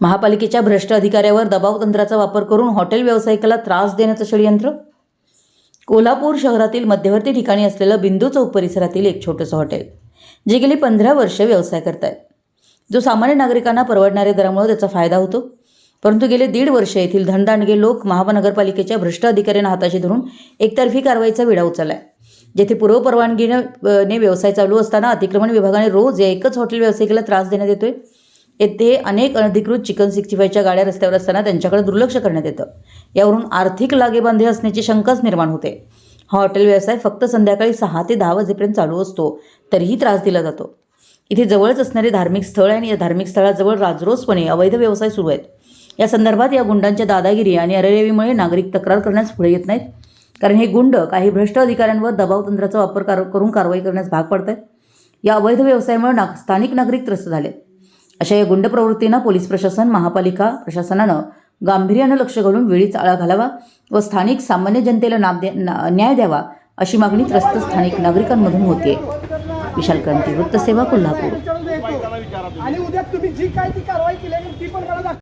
महापालिकेच्या भ्रष्ट अधिकाऱ्यावर दबाव तंत्राचा वापर करून हॉटेल व्यावसायिकाला त्रास देण्याचं षडयंत्र? कोल्हापूर शहरातील मध्यवर्ती ठिकाणी असलेलं बिंदू चौक परिसरातील एक छोटंसं हॉटेल जे गेली पंधरा वर्ष व्यवसाय करत जो सामान्य नागरिकांना परवडणाऱ्या दरामुळे त्याचा फायदा होतो. परंतु गेले दीड वर्ष येथील धनदांडगे लोक महानगरपालिकेच्या भ्रष्ट अधिकाऱ्यांना हाताशी धरून एकतर्फी कारवाईचा विडा आहे जेथे पूर्वपरवानगीने ने व्यवसाय चालू असताना अतिक्रमण विभागाने रोज या एकच हॉटेल व्यावसायिकाला त्रास देण्यात येतोय. येथे अनेक अनधिकृत चिकन सिक्स्टी फायच्या गाड्या रस्त्यावर असताना त्यांच्याकडे दुर्लक्ष करण्यात येतं. यावरून आर्थिक लागेबांधे असण्याची शंकाच निर्माण होते. हा हॉटेल व्यवसाय फक्त संध्याकाळी सहा ते दहा वाजेपर्यंत चालू असतो तरीही त्रास दिला जातो. इथे जवळच असणारे धार्मिक स्थळ आहे आणि या धार्मिक स्थळाजवळ राजरोसपणे अवैध व्यवसाय सुरू आहेत. या संदर्भात या गुंडांच्या दादागिरी आणि अरेरेवीमुळे नागरिक तक्रार करण्यास पुढे येत नाहीत. कारण हे गुंड काही भ्रष्ट अधिकाऱ्यांवर दबाव तंत्राचा वापर कार करून कारवाई करण्यास भाग पडत आहेत या अवैध व्यवसायामुळे नाग स्थानिक नागरिक त्रस्त झालेत. अशा या गुंड प्रवृत्तींना पोलीस प्रशासन महापालिका प्रशासनानं गांभीर्यानं लक्ष घालून वेळीच आळा घालावा व स्थानिक सामान्य जनतेला नाब द्या ना- न्याय द्यावा अशी मागणी त्रस्त स्थानिक नागरिकांमधून होते विशाल क्रांती वृत्तसेवा कोल्हापूर. आणि उद्या तुम्ही जी काय ती कारवाई केली ती पण मला